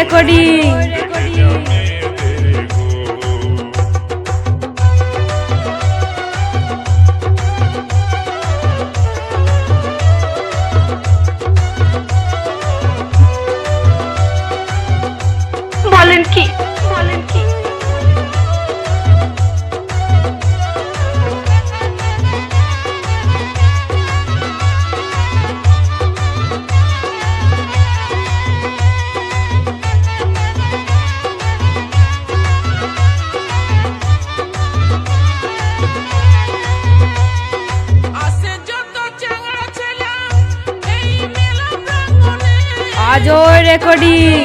recording গাজর recording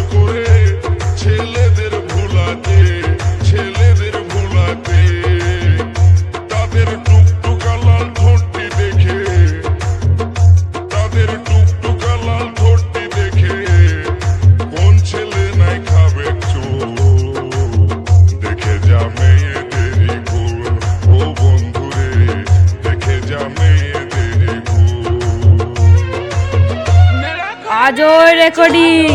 জয় recording